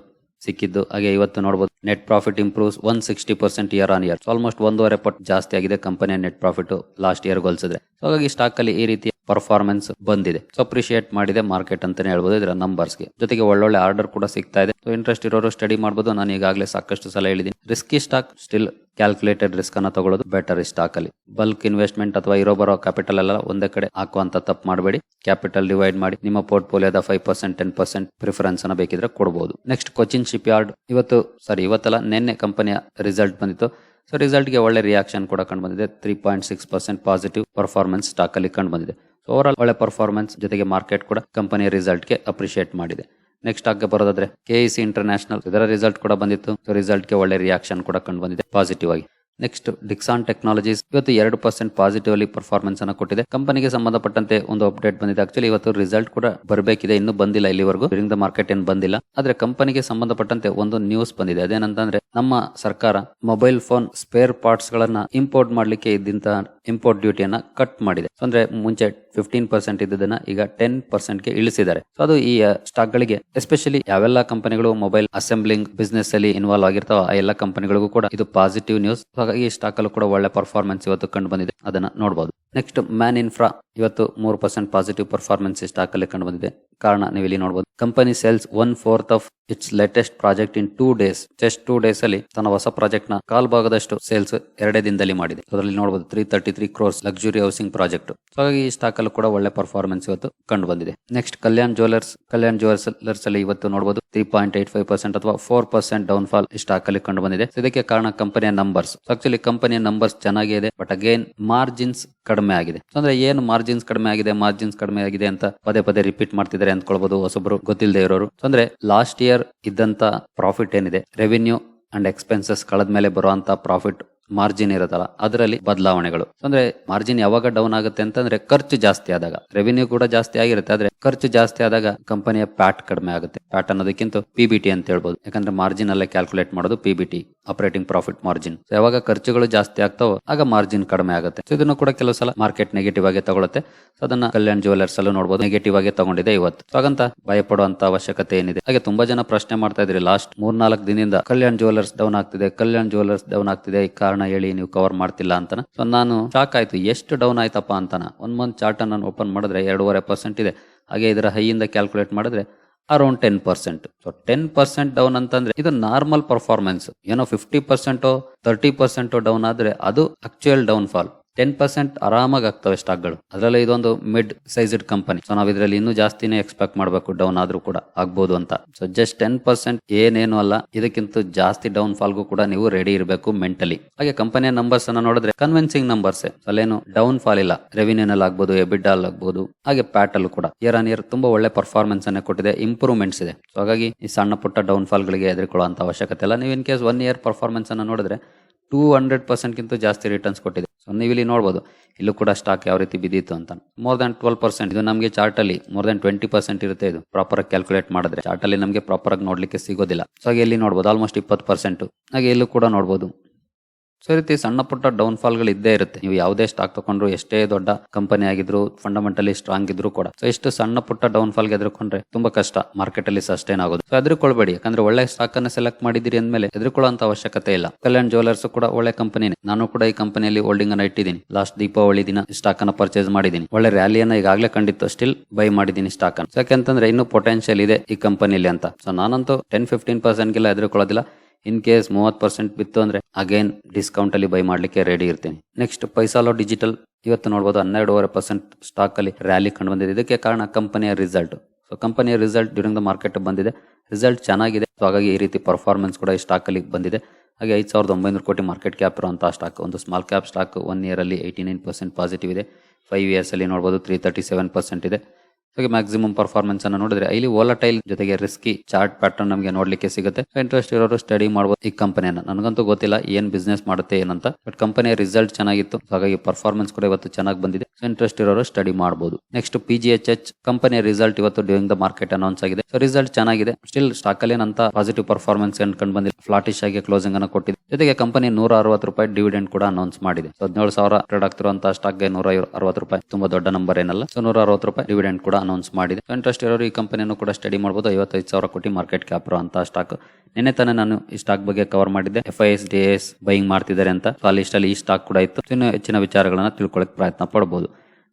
ಸಿಕ್ಕಿದ್ದು. ಹಾಗೆ ಇವತ್ತು ನೋಡಬಹುದು net profit improves one sixty percent year on year almost ಒಂದೂವರೆ ಪಟ್ಟು ಜಾಸ್ತಿ ಆಗಿದೆ ಕಂಪನಿಯ ನೆಟ್ ಪ್ರಾಫಿಟ್ ಲಾಸ್ಟ್ ಇಯರ್ ಹೋಲಿಸಿದ್ರೆ ಹಾಗಾಗಿ ಸ್ಟಾಕ್ ಅಲ್ಲಿ ಈ ರೀತಿ ಪರ್ಫಾರ್ಮೆನ್ಸ್ ಬಂದಿದೆ. ಸೊ ಅಪ್ರಿಶಿಯೇಟ್ ಮಾಡಿದೆ ಮಾರ್ಕೆಟ್ ಅಂತಾನೆ ಹೇಳ್ಬೋದು ಇದರ ನಂಬರ್ಸ್ಗೆ ಜೊತೆಗೆ ಒಳ್ಳೊಳ್ಳೆ ಆರ್ಡರ್ ಕೂಡ ಸಿಗ್ತಾ ಇದೆ. ಸೊ ಇಂಟ್ರೆಸ್ಟ್ ಇರೋರು ಸ್ಟಡಿ ಮಾಡಬಹುದು ನಾನು ಈಗಾಗಲೇ ಸಾಕಷ್ಟು ಸಲ ಹೇಳಿದ್ದೀನಿ. Risky stock still calculated risk ಅನ್ನ ತಗೊಳ್ಳೋದು ಬೆಟರ್ ಸ್ಟಾಕ್ ಅಲ್ಲಿ. ಬಲ್ಕ್ ಇನ್ವೆಸ್ಟ್ಮೆಂಟ್ ಅಥವಾ ಇರೋ ಬರೋ ಕ್ಯಾಪಿಟಲ್ ಎಲ್ಲ ಒಂದೇ ಕಡೆ ಹಾಕುವಂತ ತಪ್ಪು ಮಾಡಬೇಡಿ. ಕ್ಯಾಪಿಟಲ್ ಡಿವೈಡ್ ಮಾಡಿ ನಿಮ್ಮ ಪೋರ್ಟ್ಫೋಲಿಯೋದ five percent ten percent preference ಅನ್ನ ಬೇಕಿದ್ರೆ ಕೊಡಬಹುದು ನೆಕ್ಸ್ಟ್ ಕೊಚಿನ್ ಶಿಪ್ ಯಾರ್ಡ್ ಇವತ್ತು ಸಾರಿ ಇವತ್ತಲ್ಲ ನಿನ್ನೆ ಕಂಪನಿಯ ರಿಸಲ್ಟ್ ಬಂದಿತ್ತು. ಸೊ ರಿಸಲ್ಟ್ಗೆ ಒಳ್ಳೆ ರಿಯಾಕ್ಷನ್ ಕೂಡ ಕಂಡು ಬಂದಿದೆ. Three point six percent positive performance stock ಅಲ್ಲಿ ಕಂಡು ಬಂದಿದೆ. ಸೊ ಓವರ್ ಒಳ್ಳೆ ಪರ್ಫಾರ್ಮೆನ್ಸ್ ಜೊತೆಗೆ ಮಾರ್ಕೆಟ್ ಕೂಡ ಕಂಪನಿಯ ರಿಸಲ್ಟ್ಗೆ ಅಪ್ರಿಶಿಯೇಟ್ ಮಾಡಿದೆ. ನೆಕ್ಸ್ಟ್ ಆಗಿ ಬರೋದಾದ್ರೆ ಕೆಇಸಿ ಇಂಟರ್ನ್ಯಾಷನಲ್ ಇದರ ರಿಸಲ್ಟ್ ಕೂಡ ಬಂದಿತ್ತು. ಸೊ ರಿಸಲ್ಟ್ಗೆ ಒಳ್ಳೆ ರಿಯಾಕ್ಷನ್ ಕೂಡ ಕಂಡು ಬಂದಿದೆ ಪಾಸಿಟಿವ್ ಆಗಿ. ನೆಕ್ಸ್ಟ್ ಡಿಕ್ಸಾನ್ ಟೆಕ್ನಾಲಜೀಸ್ ಇವತ್ತು ಎರಡು ಪರ್ಸೆಂಟ್ ಪಾಸಿಟಿವ್ ಅಲ್ಲಿ ಪರ್ಫಾರ್ಮೆನ್ಸ್ ಅನ್ನು ಕೊಟ್ಟಿದೆ. ಕಂಪನಿಗೆ ಸಂಬಂಧಪಟ್ಟಂತೆ ಒಂದು ಅಪ್ಡೇಟ್ ಬಂದಿದೆ. ಆಕ್ಚುಲಿ ಇವತ್ತು ರಿಸಲ್ಟ್ ಕೂಡ ಬರಬೇಕಿದೆ. ಇನ್ನು ಬಂದಿಲ್ಲ ಇಲ್ಲಿವರೆಗೂ. ದ ಮಾರ್ಕೆಟ್ ಏನು ಬಂದಿಲ್ಲ. ಆದ್ರೆ ಕಂಪನಿಗೆ ಸಂಬಂಧಪಟ್ಟಂತೆ ಒಂದು ನ್ಯೂಸ್ ಬಂದಿದೆ. ಅದೇನಂತಂದ್ರೆ, ನಮ್ಮ ಸರ್ಕಾರ ಮೊಬೈಲ್ ಫೋನ್ ಸ್ಪೇರ್ ಪಾರ್ಟ್ಸ್ ಗಳನ್ನ ಇಂಪೋರ್ಟ್ ಮಾಡ್ಲಿಕ್ಕೆ ಇದ್ದಂತ ಇಂಪೋರ್ಟ್ ಡ್ಯೂಟಿಯನ್ನ ಕಟ್ ಮಾಡಿದೆ. ಅಂದ್ರೆ ಮುಂಚೆ ಫಿಫ್ಟೀನ್ ಪರ್ಸೆಂಟ್ ಇದ್ದದನ್ನ ಈಗ ಟೆನ್ ಪರ್ಸೆಂಟ್ಗೆ ಇಳಿಸಿದ್ದಾರೆ. ಸೊ ಅದು ಈ ಸ್ಟಾಕ್ ಗಳಿಗೆ ಎಸ್ಪೆಷಲಿ ಯಾವೆಲ್ಲ ಕಂಪನಿಗಳು ಮೊಬೈಲ್ ಅಸೆಂಬ್ಲಿಂಗ್ ಬಿಸ್ನೆಸ್ ಅಲ್ಲಿ ಇನ್ವಾಲ್ವ್ ಆಗಿರ್ತಾವ, ಆ ಎಲ್ಲ ಕಂಪನಿಗಳಿಗೂ ಕೂಡ ಇದು ಪಾಸಿಟಿವ್ ನ್ಯೂಸ್ ಹಾಗಾಗಿ ಈ ಸ್ಟಾಕ್ ಅಲ್ಲೂ ಕೂಡ ಒಳ್ಳೆ ಪರ್ಫಾರ್ಮೆನ್ಸ್ ಇವತ್ತು ಕಂಡು ಬಂದಿದೆ. ಅದನ್ನ ನೋಡಬಹುದು ನೆಕ್ಸ್ಟ್ ಮ್ಯಾನ್ ಇನ್ಫ್ರಾ ಇವತ್ತು ಮೂರು ಪರ್ಸೆಂಟ್ ಪಾಸಿಟಿವ್ ಪರ್ಫಾರ್ಮೆನ್ಸ್ ಸ್ಟಾಕ್ ಅಲ್ಲಿ ಕಂಡು ಬಂದಿದೆ. ಕಾರಣ ನೀವು ಇಲ್ಲಿ ನೋಡಬಹುದು company sales one fourth of its latest project in two days just two days ಅಲ್ಲಿ ತನ್ನ ಹೊಸ ಪ್ರಾಜೆಕ್ಟ್ನ ಕಾಲ್ ಭಾಗದಷ್ಟು ಸೇಲ್ಸ್ ಎರಡೇ ದಿನದಲ್ಲಿ ಮಾಡಿದೆ. ಅದರಲ್ಲಿ ನೋಡಬಹುದು three thirty three crores luxury housing project ಹಾಗಾಗಿ ಈ ಸ್ಟಾಕ್ ಅಲ್ಲೂ ಕೂಡ ಒಳ್ಳೆ ಪರ್ಫಾರ್ಮೆನ್ಸ್ ಇವತ್ತು ಕಂಡು ಬಂದಿದೆ. ನೆಕ್ಸ್ಟ್ ಕಲ್ಯಾಣ್ ಜ್ಯುವೆಲರ್ಸ್ ಕಲ್ಯಾಣ್ ಜ್ಯುವೆಲರ್ಸ್ ಅಲ್ಲಿ ಇವತ್ತು ನೋಡಬಹುದು three point eight five percent ಅಥವಾ four percent down fall stock ಅಲ್ಲಿ ಕಂಡು ಬಂದಿದೆ. ಇದಕ್ಕೆ ಕಾರಣ ಕಂಪನಿಯ ನಂಬರ್ಸ್ ಆಕ್ಚುಲಿ ಕಂಪನಿಯ ನಂಬರ್ಸ್ ಚೆನ್ನಾಗಿದೆ ಬಟ್ ಅಗೇನ್ ಮಾರ್ಜಿನ್ಸ್ ಕಡಿಮೆ ಆಗಿದೆ. ಅಂದ್ರೆ ಏನು ಮಾರ್ಜಿನ್ಸ್ ಕಡಿಮೆ ಆಗಿದೆ ಮಾರ್ಜಿನ್ಸ್ ಕಡಿಮೆ ಆಗಿದೆ ಅಂತ ಪದೇ ಪದೇ ರಿಪೀಟ್ ಮಾಡ್ತಿದ್ದಾರೆ ಅಂದ್ಕೊಳ್ಬಹುದು ಹೊಸೊಬ್ರು. ಗೊತ್ತಿಲ್ಲದೆ ಇರೋರು. ಅಂದ್ರೆ ಲಾಸ್ಟ್ ಇಯರ್ ಇದ್ದಂತ ಪ್ರಾಫಿಟ್ ಏನಿದೆ? ರೆವಿನ್ಯೂ ಅಂಡ್ ಎಕ್ಸ್ಪೆನ್ಸಸ್ ಕಳೆದ ಮೇಲೆ ಬರುವಂತ ಪ್ರಾಫಿಟ್ ಮಾರ್ಜಿನ್ ಇರುತ್ತಲ್ಲ, ಅದರಲ್ಲಿ ಬದಲಾವಣೆಗಳು. ಅಂದ್ರೆ ಮಾರ್ಜಿನ್ ಯಾವಾಗ ಡೌನ್ ಆಗುತ್ತೆ ಅಂತಂದ್ರೆ ಖರ್ಚು ಜಾಸ್ತಿ ಆದಾಗ. ರೆವಿನ್ಯೂ ಕೂಡ ಜಾಸ್ತಿ ಆಗಿರುತ್ತೆ, ಆದ್ರೆ ಖರ್ಚು ಜಾಸ್ತಿ ಆದಾಗ ಕಂಪನಿಯ ಪ್ಯಾಟ್ ಕಡಿಮೆ ಆಗುತ್ತೆ. ಪ್ಯಾಟ್ ಅನ್ನೋದಕ್ಕಿಂತ ಟಿ ಅಂತ ಹೇಳ್ಬೋದು. ಯಾಕಂದ್ರೆ ಮಾರ್ಜಿನ್ ಅಲ್ಲೇ ಕ್ಯಾಲ್ಕುಲೇಟ್ ಮಾಡೋದು P B T operating profit margin ಯಾವಾಗ ಖರ್ಚುಗಳು ಜಾಸ್ತಿ ಆಗ್ತಾವೋ, ಆಗ ಮಾರ್ಜಿನ್ ಕಡಿಮೆ ಆಗುತ್ತೆ. ಸೊ ಇದನ್ನು ಕೂಡ ಕೆಲವು ಸಲ ಮಾರ್ಕೆಟ್ ನೆಗೆಟಿವ್ ಆಗಿ ತಗೊಳುತ್ತೆ. ಸೊ ಅದನ್ನ ಕಲ್ಯಾಣ್ ಜುವೆಲ್ಲರ್ಸ್ ಅಲ್ಲೂ ನೋಡಬಹುದು ನೆಗೆಟಿವ್ ಆಗಿ ತಗೊಂಡಿದೆ ಇವತ್ತು. So, ಹಾಗಂತ ಭಯಪಡುವಂತ ಅವಶ್ಯಕತೆ ಏನಿದೆ? ಹಾಗೆ ತುಂಬಾ ಜನ ಪ್ರಶ್ನೆ ಮಾಡ್ತಾ ಇದ್ರಿ ಲಾಸ್ಟ್ ಮೂರ್ನಾಲ್ಕು ದಿನದಿಂದ ಕಲ್ಯಾಣ್ ಜುವೆಲ್ಲರ್ಸ್ ಡೌನ್ ಆಗ್ತಿದೆ, ಕಲ್ಯಾಣ್ ಜುವೆಲ್ಲರ್ಸ್ ಡೌನ್ ಆಗ್ತಿದೆ, ಈ ಕಾರಣ ಹೇಳಿ ನೀವು ಕವರ್ ಮಾಡ್ತಿಲ್ಲ ಅಂತ ಸೊ ನಾನು ಶಾಕ್ ಆಯ್ತು. ಎಷ್ಟು ಡೌನ್ ಆಯ್ತಪ್ಪ ಅಂತಾನ? ಒಂದ್ ಮಂತ್ ಚಾರ್ಟ್ ನಾನು ಓಪನ್ ಮಾಡಿದ್ರೆ ಎರಡೂವರೆ ಪರ್ಸೆಂಟ್ ಇದೆ. ಹಾಗೆ ಇದರ ಹೈಯಿಂದ ಕ್ಯಾಲ್ಕುಲೇಟ್ ಮಾಡಿದ್ರೆ around ten percent so ten percent down ಅಂತಂದ್ರೆ ಇದು ನಾರ್ಮಲ್ ಪರ್ಫಾರ್ಮೆನ್ಸ್ ಏನೋ fifty percent thirty percent down ಆದ್ರೆ ಅದು actual down fall ten percent ಆರಾಮಾಗಿ ಆಗ್ತವೆ ಸ್ಟಾಕ್ಗಳು ಅದರಲ್ಲಿ ಇದೊಂದು ಮಿಡ್ ಸೈಜ್ಡ್ ಕಂಪನಿ ಸೊ ನಾವು ಇದರಲ್ಲಿ ಇನ್ನೂ ಜಾಸ್ತಿನೇ ಎಕ್ಸ್ಪೆಕ್ಟ್ ಮಾಡಬೇಕು ಡೌನ್ ಆದ್ರೂ ಕೂಡ ಆಗ್ಬೋದು ಅಂತ. ಸೊ ಜಸ್ಟ್ ಟೆನ್ ಪರ್ಸೆಂಟ್ ಏನೇನು ಅಲ್ಲ, ಇದಕ್ಕಿಂತ ಜಾಸ್ತಿ ಡೌನ್ ಫಾಲ್ಗೂ ಕೂಡ ನೀವು ರೆಡಿ ಇರಬೇಕು ಮೆಂಟಲಿ ಹಾಗೆ ಕಂಪನಿಯ ನಂಬರ್ಸ್ ಅನ್ನ ನೋಡಿದ್ರೆ ಕನ್ವಿನ್ಸಿಂಗ್ ನಂಬರ್ಸ್ ಅಲ್ಲೇನು ಡೌನ್ ಫಾಲ್ ಇಲ್ಲ ರೆವಿನ್ಯೂನಲ್ಲಿ ಆಗ್ಬೋದು ಎಬಿಡಲ್ ಆಗ್ಬೋದು, ಹಾಗೆ ಪ್ಯಾಟ್ ಅಲ್ಲೂ ಕೂಡ. ಇಯರ್ ಆನ್ ಇಯರ್ ತುಂಬಾ ಒಳ್ಳೆ ಪರ್ಫಾರ್ಮೆನ್ಸ್ ಅನ್ನ ಕೊಟ್ಟಿದೆ ಇಂಪ್ರೂವ್ಮೆಂಟ್ಸ್ ಇದೆ. ಸೊ ಹಾಗಾಗಿ ಈ ಸಣ್ಣ ಪುಟ್ಟ ಡೌನ್ ಫಾಲ್ ಗಳಿಗೆ ಎದುರುಕೊಳ್ಳುವಂತ ಅವಶ್ಯಕತೆ ಇಲ್ಲ. ನೀವು in case one year performance ಅನ್ನ ನೋಡಿದ್ರೆ ಟೂ ಹಂಡ್ರೆಡ್ ಪರ್ಸೆಂಟ್ಗಿಂತ ಜಾಸ್ತಿ ರಿಟರ್ನ್ಸ್ ಕೊಟ್ಟಿದೆ ಸೊ ನೀವು ಇಲ್ಲಿ ನೋಡ್ಬೋದು, ಇಲ್ಲೂ ಕೂಡ ಸ್ಟಾಕ್ ಯಾವ ರೀತಿ ಬಿದ್ದಿತ್ತು ಅಂತ. ಮೋರ್ ದನ್ ಟ್ವೆಲ್ ಪರ್ಸೆಂಟ್ ಇದು ನಮಗೆ ಚಾರ್ಟಲ್ಲಿ ಮೋರ್ ದನ್ ಟ್ವೆಂಟಿ ಪರ್ಸೆಂಟ್ ಇರುತ್ತೆ ಇದು. ಪ್ರಾಪರ್ ಆಗಿ ಕ್ಯಾಲ್ಕುಲೇಟ್ ಮಾಡಿದ್ರೆ. ಚಾರ್ಟಲ್ಲಿ ನಮಗೆ ಪ್ರಾಪರ್ ಆಗಿ ನೋಡಲಿಕ್ಕೆ ಸಿಗೋದಿಲ್ಲ. ಸೊ ಹಾಗೆ ಇಲ್ಲಿ ನೋಡ್ಬೋದು ಆಲ್ಮೋಸ್ಟ್ ಇಪ್ಪತ್ತು ಪರ್ಸೆಂಟ್ ಹಾಗೆ ಇಲ್ಲೂ ಕೂಡ ನೋಡ್ಬೋದು. ಸೊ ಈ ರೀತಿ ಸಣ್ಣ ಪುಟ್ಟ ಡೌನ್ ಫಾಲ್ಗಳು ಇದ್ದೇ ಇರುತ್ತೆ. ನೀವು ಯಾವುದೇ ಸ್ಟಾಕ್ ತಗೊಂಡ್ರು ಎಷ್ಟೇ ದೊಡ್ಡ ಕಂಪನಿ ಆಗಿದ್ರು ಫಂಡಮೆಂಟಲಿ ಸ್ಟ್ರಾಂಗ್ ಇದ್ರು ಕೂಡ. ಸೊ ಎಷ್ಟು ಸಣ್ಣ ಪುಟ್ಟ ಡೌನ್ ಫಾಲ್ಗೆ ಎದುರ್ಕೊಂಡ್ರೆ ತುಂಬಾ ಕಷ್ಟ. ಮಾರ್ಕೆಟ್ ಅಲ್ಲಿ ಸಸ್ಟೈನ್ ಆಗೋದು. ಸೊ ಎದುರುಕೊಳ್ಬೇಡಿ ಯಾಕಂದ್ರೆ ಒಳ್ಳೆ ಸ್ಟಾಕ್ ಅನ್ನ ಸೆಲೆಕ್ಟ್ ಮಾಡಿದಿರಿ ಅಂದ್ಮೇಲೆ ಎದುರುಕೊಳ್ಳುವಂತ ಅವಶ್ಯಕತೆ ಇಲ್ಲ. ಕಲ್ಯಾಣ್ ಜುವೆಲರ್ಸ್ ಕೂಡ ಒಳ್ಳೆ ಕಂಪನಿನೇ ನಾನು ಕೂಡ ಈ ಕಂಪನಿಯಲ್ಲಿ ಹೋಲ್ಡಿಂಗ್ ಅನ್ನ ಇಟ್ಟಿದ್ದೀನಿ. ಲಾಸ್ಟ್ ದೀಪಾವಳಿ ದಿನ ಸ್ಟಾಕ್ ಅನ್ನ ಪರ್ಚೇಸ್ ಮಾಡಿದೀನಿ ಒಳ್ಳೆ ರ್ಯಾಲಿಯನ್ನ ಈಗಾಗಲೇ ಕಂಡಿತ್ತು. ಸ್ಟಿಲ್ ಬೈ ಮಾಡಿದೀನಿ ಸ್ಟಾಕ್ ಅನ್ನು. ಯಾಕೆಂತಂದ್ರೆ ಇನ್ನೂ ಪೊಟೆನ್ಶಿಯಲ್ ಇದೆ ಈ ಕಂಪನಿಯಲ್ಲಿ ಅಂತ. ಸೊ ನಾನಂತೂ ಟೆನ್ ಫಿಫ್ಟೀನ್ ಪರ್ಸೆಂಟ್ಗೆಲ್ಲ ಎದುರ್ಕೊಳ್ಳೋದಿಲ್ಲ. ಇನ್ ಕೇಸ್ ಮೂವತ್ ಪರ್ಸೆಂಟ್ ಬಿತ್ತು ಅಂದ್ರೆ ಅಗೇನ್ ಡಿಸ್ಕೌಂಟ್ ಅಲ್ಲಿ ಬೈ ಮಾಡ್ಲಿಕ್ಕೆ ರೆಡಿ ಇರ್ತೀನಿ. ನೆಕ್ಸ್ಟ್ ಪೈಸಾಲೋ ಡಿಜಿಟಲ್ ಇವತ್ತು ನೋಡಬಹುದು ಹನ್ನೆರಡೂವರೆ ಪರ್ಸೆಂಟ್ ಸ್ಟಾಕ್ ಅಲ್ಲಿ ರ್ಯಾಲಿ ಕಂಡು ಬಂದಿದೆ. ಇದಕ್ಕೆ ಕಾರಣ ಕಂಪನಿಯ ರಿಸಲ್ಟ್ ಸೊ ಕಂಪನಿಯ ರಿಸಲ್ಟ್ ಡ್ಯೂರಿಂಗ್ ದ ಮಾರ್ಕೆಟ್ ಬಂದಿದೆ. ರಿಸಲ್ಟ್ ಚೆನ್ನಾಗಿದೆ. ಸೊ ಹಾಗಾಗಿ ಈ ರೀತಿ ಪರ್ಫಾರ್ಮೆನ್ಸ್ ಕೂಡ ಈ ಸ್ಟಾಕ್ ಅಲ್ಲಿ ಬಂದಿದೆ. ಹಾಗೆ ಐದು ಸಾವಿರದ ಒಂಬೈನೂರು ಕೋಟಿ ಮಾರ್ಕೆಟ್ ಕ್ಯಾಪ್ ಇರುವಂತಹ ಸ್ಟಾಕ್ ಒಂದು small cap stock one year ಅಲ್ಲಿ ಏಯ್ಟಿ ನೈನ್ ಪರ್ಸೆಂಟ್ ಪಾಸಿಟಿವ್ ಇದೆ. ಫೈವ್ ಇಯರ್ಸ್ ಅಲ್ಲಿ ನೋಡಬಹುದು ತ್ರೀ ತರ್ಟಿ ಸೆವೆನ್ ಪರ್ಸೆಂಟ್ ಇದೆ. ಹಾಗೆ ಮ್ಯಾಕ್ಸಿಮಮ್ ಪರ್ಫಾರ್ಮೆನ್ಸ್ ಅನ್ನು ನೋಡಿದ್ರೆ ಇಲ್ಲಿ ವಾಲಟೈಲ್ ಜೊತೆಗೆ ರಿಸ್ಕಿ ಚಾರ್ಟ್ ಪ್ಯಾಟರ್ನ್ ನಮಗೆ ನೋಡ್ಲಿಕ್ಕೆ ಸಿಗುತ್ತೆ. ಇಂಟ್ರೆಸ್ಟ್ ಇರೋರು ಸ್ಟಡಿ ಮಾಡಬಹುದು ಈ ಕಂಪನಿಯನ್ನ ನನಗಂತೂ ಗೊತ್ತಿಲ್ಲ ಏನ್ ಬಿಸ್ನೆಸ್ ಮಾಡುತ್ತೆ ಏನಂತ. ಬಟ್ ಕಂಪನಿಯ ರಿಸಲ್ಟ್ ಚೆನ್ನಾಗಿತ್ತು. ಹಾಗಾಗಿ ಪರ್ಫಾರ್ಮೆನ್ಸ್ ಕೂಡ ಇವತ್ತು ಚೆನ್ನಾಗಿ ಬಂದಿದೆ. ಇಂಟ್ರೆಸ್ಟ್ ಇರೋರು ಸ್ಟಡಿ ಮಾಡಬಹುದು next P G H H ಕಂಪನಿಯ ರಿಸಲ್ಟ್ ಇವತ್ತು ಡ್ಯೂರಿಂಗ್ ದ ಮಾರ್ಕೆಟ್ ಅನೌನ್ಸ್ ಆಗಿದೆ. ಸೊ ರಿಸಲ್ಟ್ ಚೆನ್ನಾಗಿದೆ. ಸ್ಟಿಲ್ ಸ್ಟಾಕ್ ಅಲ್ಲಿ ಏನಂತ ಪಾಸಿಟಿವ್ ಪರ್ಫಾರ್ಮೆನ್ಸ್ ಕಂಡು ಬಂದಿದೆ ಫ್ಲಾಟಿಶ್ ಆಗಿ ಕ್ಲೋಸಿಂಗ್ ಅನ್ನು ಕೊಟ್ಟಿದೆ. ಜೊತೆಗೆ ಕಂಪನಿ ನೂರ ಅರವತ್ತು ರೂಪಾಯಿ ಡಿವಿಡೆಂಡ್ ಕೂಡ ಅನೌನ್ಸ್ ಮಾಡಿದೆ. ಹದಿನೇಳು ಸಾವಿರ ಟ್ರೇಡ್ ಆಗ್ತಿರುವಂತಹ ಸ್ಟಾಕ್ ನೂರ ಅರವತ್ತು ರೂಪಾಯಿ. ತುಂಬಾ ದೊಡ್ಡ ನಂಬರ್ ಏನಲ್ಲ. ಸೊ ನೂರ ಅರವತ್ತು ರೂಪಾಯಿ ಡಿವಿಡೆಂಡ್ ಕೂಡ ಅನೌನ್ಸ್ ಮಾಡಿದೆ. ಇಂಟ್ರೆಸ್ಟ್ ಇರೋರು ಈ ಕಂಪನಿಯನ್ನು ಕೂಡ ಸ್ಟಡಿ ಮಾಡಬಹುದು ಐವತ್ತೈದು ಸಾವಿರ ಕೋಟಿ ಮಾರ್ಕೆಟ್ ಕ್ಯಾಪ್ ಅಂತ ಸ್ಟಾಕ್ ನಿನ್ನೆ ತಾನೇ ನಾನು ಈ ಸ್ಟಾಕ್ ಬಗ್ಗೆ ಕವರ್ ಮಾಡಿದ್ದೆ. F I S D S buying ಮಾಡ್ತಿದ್ದಾರೆ ಅಂತ. ಆ ಅಲ್ಲಿ ಈ ಸ್ಟಾಕ್ ಕೂಡ ಇತ್ತು. ಇನ್ನು ಹೆಚ್ಚಿನ ವಿಚಾರಗಳನ್ನ ತಿಳ್ಕೊಳ್ಳೋಕೆ ಪ್ರಯತ್ನ ಪಡಬಹುದು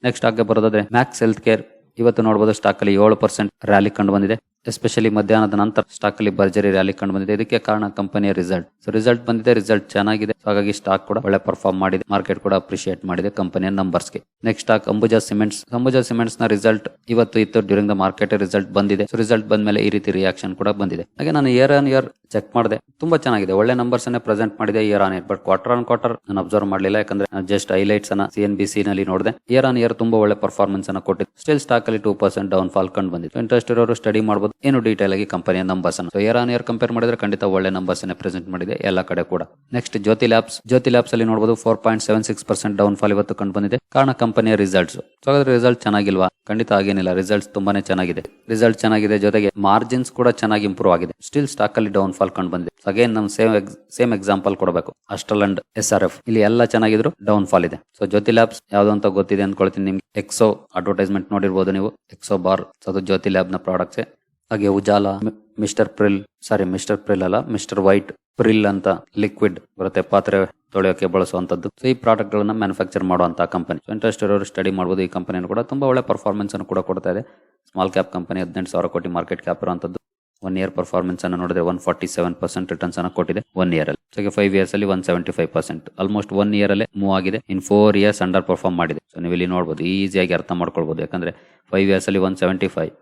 ನೆಕ್ಸ್ಟ್ ಸ್ಟಾಕ್ಗೆ ಬರೋದಾದ್ರೆ ಮ್ಯಾಕ್ಸ್ ಹೆಲ್ತ್ ಕೇರ್ ಇವತ್ತು ನೋಡಬಹುದು ಸ್ಟಾಕ್ ಅಲ್ಲಿ ಏಳು ಪರ್ಸೆಂಟ್ ರ್ಯಾಲಿ ಕಂಡು ಬಂದಿದೆ. ಎಸ್ಪೆಷಲಿ ಮಧ್ಯಾಹ್ನದ ನಂತರ ಸ್ಟಾಕ್ ಅಲ್ಲಿ ಭರ್ಜರಿ ರ್ಯಾಲಿ ಕಂಡು ಬಂದಿದೆ. ಇದಕ್ಕೆ ಕಾರಣ ಕಂಪನಿಯ ರಿಸಲ್ಟ್ ಸೊ ರಿಸಲ್ಟ್ ಬಂದಿದೆ ರಿಸಲ್ಟ್ ಚೆನ್ನಾಗಿದೆ. ಹಾಗಾಗಿ ಸ್ಟಾಕ್ ಕೂಡ ಒಳ್ಳೆ ಪರ್ಫಾರ್ಮ್ ಮಾಡಿದೆ. ಮಾರ್ಕೆಟ್ ಕೂಡ ಅಪ್ರಿಶಿಯೇಟ್ ಮಾಡಿದೆ ಕಂಪನಿಯ ನಂಬರ್ಸ್ಗೆ ನೆಕ್ಸ್ಟ್ ಸ್ಟಾಕ್ ಅಂಬುಜಾ ಸಿಮೆಂಟ್ಸ್ ಅಂಬುಜಾ ಸಿಮೆಂಟ್ಸ್ನ ರಿಸಲ್ಟ್ ಇವತ್ತು ಇತ್ತು. ಡ್ಯೂರಿಂಗ್ ದ ಮಾರ್ಕೆಟ್ ರಿಸಲ್ಟ್ ಬಂದಿದೆ. ಸೊ ರಿಸಲ್ಟ್ ಬಂದ್ಮೇಲೆ ಈ ರೀತಿ ರಿಯಾಕ್ಷನ್ ಕೂಡ ಬಂದಿದೆ. ಹಾಗೆ ನಾನು ಇಯರ್ ಆನ್ ಇಯರ್ ಚೆಕ್ ಮಾಡಿದೆ. ತುಂಬಾ ಚೆನ್ನಾಗಿದೆ. ಒಳ್ಳೆ ನಂಬರ್ಸ್ ಅನ್ನ ಪ್ರೆಸೆಂಟ್ ಮಾಡಿದೆ year on year but quarter on quarter ನಾನು ಅಬ್ಸರ್ವ್ ಮಾಡಲಿಲ್ಲ. ಯಾಕಂದ್ರೆ ಜಸ್ಟ್ ಹೈಲೈಟ್ಸ್ ಅನ್ನ ಸಿ ಎನ್ ಬಿ ಸಿ ನಲ್ಲಿ ನೋಡಿದೆ. ಇಯರ್ ಆನ್ ಇಯರ್ ತುಂಬಾ ಒಳ್ಳೆ ಪರ್ಫಾರ್ಮೆನ್ಸ್ ಅನ್ನ ಕೊಟ್ಟಿದೆ. ಸ್ಟಿಲ್ ಸ್ಟಾಕ್ ಅಲ್ಲಿ ಟೂ ಪರ್ಸೆಂಟ್ ಡೌನ್ ಫಾಲ್ ಕಂಡು ಬಂದಿದೆ. ಇಂಟ್ರೆಸ್ಟ್ ಇರೋರು ಸ್ಟಡಿ ಮಾಡಬಹುದು ಏನು ಡೀಟೇಲ್ ಆಗಿ ಕಂಪನಿಯ ನಂಬರ್ಸ್ ಅನ್ನು. ಇಯರ್ ಆನ್ ಇಯರ್ ಕಂಪೇರ್ ಮಾಡಿದ್ರೆ ಖಂಡಿತ ಒಳ್ಳೆ ನಂಬರ್ಸ್ ಅನ್ನ ಪ್ರೆಸೆಂಟ್ ಮಾಡಿದೆ, ಎಲ್ಲ ಕಡೆ ಕೂಡ. Next Jyothy Labs Jyothy Labs ಅಲ್ಲಿ ನೋಡಬಹುದು four point seven six percent down fall ಇವತ್ತು ಕಂಡು ಬಂದಿದೆ. ಕಾರಣ ಕಂಪನಿಯ ರಿಸಲ್ಟ್ಸ್ ಸೊ ಹಾಗಾದ್ರೆ ರಿಸಲ್ಟ್ ಚೆನ್ನಾಗಿಲ್ವಾ? ಖಂಡಿತ ಆಗೇನಿಲ್ಲ ರಿಸಲ್ಟ್ಸ್ ತುಂಬಾನೇ ಚೆನ್ನಾಗಿದೆ. ರಿಸಲ್ಟ್ ಚೆನ್ನಾಗಿದೆ, ಜೊತೆಗೆ ಮಾರ್ಜಿನ್ಸ್ ಕೂಡ ಚೆನ್ನಾಗಿ ಇಂಪ್ರೂವ್ ಆಗಿದೆ. ಸ್ಟಿಲ್ ಸ್ಟಾಕ್ ಅಲ್ಲಿ ಡೌನ್ ಫಾಲ್ ಕಂಡು ಬಂದಿದೆ. ಅಗೇನ್ ನಮ್ ಸೇಮ್ ಸೇಮ್ ಎಕ್ಸಾಂಪಲ್ ಕೊಡಬೇಕು. Astral and S R F ಇಲ್ಲಿ ಎಲ್ಲ ಚೆನ್ನಾಗಿದ್ರು ಡೌನ್ ಫಾಲ್ ಇದೆ. ಸೊ ಜ್ಯೋತಿ ಲ್ಯಾಬ್ಸ್ ಯಾವ್ದು ಅಂತ ಗೊತ್ತಿದೆ ಅನ್ಕೊಳ್ತೀನಿ ನಿಮ್ಗೆ. ಎಕ್ಸೋ ಅಡ್ವರ್ಟೈಸ್ಮೆಂಟ್ ನೋಡಿರ್ಬೋದು ನೀವು. ಎಕ್ಸೋ ಬಾರ್ ಅದು ಜ್ಯೋತಿ ಲ್ಯಾಬ್ನ ಪ್ರಾಡಕ್ಟ್ಸ್ ಹಾಗೆ Ujala Mister Pril, sorry Mister Pril ಅಲ್ಲ, ಮಿಸ್ಟರ್ ವೈಟ್ ಪ್ರಿಲ್ ಅಂತ ಲಿಕ್ವಿಡ್ ಬರುತ್ತೆ, ಪಾತ್ರೆ ತೊಳೆಯೋಕೆ ಬಳಸುವಂತದ್ದು ಸೊ ಈ ಪ್ರಾಡಕ್ಟ್ ಗಳನ್ನ ಮ್ಯಾನುಫ್ಯಾಕ್ಚರ್ ಮಾಡುವಂತಹ ಕಂಪನಿ. ಇಂಟ್ರೆಸ್ಟ್ ಇರೋರು ಸ್ಟಡಿ ಮಾಡಬಹುದು ಈ ಕಂಪನಿಯನ್ನು ಕೂಡ ತುಂಬಾ ಒಳ್ಳೆ ಪರ್ಫಾರ್ಮೆನ್ಸ್ ಅನ್ನು ಕೂಡ ಕೊಡ್ತಾ ಇದೆ. ಸ್ಮಾಲ್ ಕ್ಯಾಪ್ ಕಂಪನಿ ಹದಿನೆಂಟು ಸಾವಿರ ಕೋಟಿ ಮಾರ್ಕೆಟ್ ಕ್ಯಾಪ್ ಇರುವಂತದ್ದು ಒನ್ ಇಯರ್ ಪರ್ಫಾರ್ಮೆನ್ಸ್ ಅನ್ನು ನೋಡಿದ್ರೆ one forty seven percent returns ಅನ್ನು ಕೊಟ್ಟಿದೆ ಒನ್ ಇಯರ್ ಅಲ್ಲಿ. ಸೊ ಫೈವ್ ಇಯರ್ಸ್ ಅಲ್ಲಿ one seventy five percent almost one year ಅಲ್ಲೇ ಮೂವ್ ಆಗಿದೆ. In four years under perform ಮಾಡಿದೆ. ಸೊ ನೀವು ಇಲ್ಲಿ ನೋಡಬಹುದು ಈಸಿಯಾಗಿ ಅರ್ಥ ಮಾಡ್ಕೊಳ್ಬಹುದು ಯಾಕಂದ್ರೆ ಫೈವ್ ಇಯರ್ಸ್ ಅಲ್ಲಿ one seventy five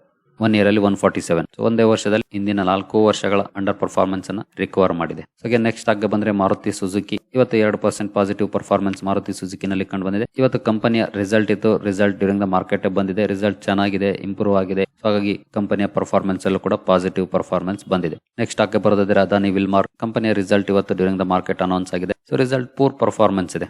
one year ಅಲ್ಲಿ ಒನ್ ಫಾರ್ಟಿ ಸೆವೆನ್ ಸೊ ಒಂದೇ ವರ್ಷದಲ್ಲಿ ಹಿಂದಿನ ನಾಲ್ಕು ವರ್ಷಗಳ ಅಂಡರ್ ಪರ್ಫಾರ್ಮೆನ್ಸ್ ಅನ್ನ ರಿಕವರ್ ಮಾಡಿದೆ. ಹಾಗೆ ನೆಕ್ಸ್ಟ್ ಆಗ ಬಂದ್ರೆ ಮಾರುತಿ ಸುಜುಕಿ. ಇವತ್ತು ಎರಡು ಪರ್ಸೆಂಟ್ ಪಾಸಿಟಿವ್ ಪರ್ಫಾರ್ಮೆನ್ಸ್ ಮಾರುತಿ ಸುಜುಕಿನಲ್ಲಿ ಕಂಡು ಬಂದಿದೆ. ಇವತ್ತು ಕಂಪನಿಯ ರಿಸಲ್ಟ್ ಇತ್ತು. ರಿಸಲ್ಟ್ ಡ್ಯೂರಿಂಗ್ ದ ಮಾರ್ಕೆಟ್ ಬಂದಿದೆ. ರಿಸಲ್ಟ್ ಚೆನ್ನಾಗಿದೆ ಇಂಪ್ರೂವ್ ಆಗಿದೆ. ಹಾಗಾಗಿ ಕಂಪನಿಯ ಪರ್ಫಾರ್ಮೆನ್ಸ್ ಅಲ್ಲೂ ಕೂಡ ಪಾಸಿಟಿವ್ ಪರ್ಫಾರ್ಮೆನ್ಸ್ ಬಂದಿದೆ. ನೆಕ್ಸ್ಟ್ ಆಗ ಬರೋದಾದ್ರೆ ಅದಾನಿ ವಿಲ್ಮಾರ್ ಕಂಪನಿಯ ರಿಸಲ್ಟ್ ಇವತ್ತು ಡ್ಯೂರಿಂಗ್ ದ ಮಾರ್ಕೆಟ್ ಅನೌನ್ಸ್ ಆಗಿದೆ. ಸೊ ರಿಸಲ್ಟ್ ಪೂರ್ ಪರ್ಫಾರ್ಮೆನ್ಸ್ ಇದೆ.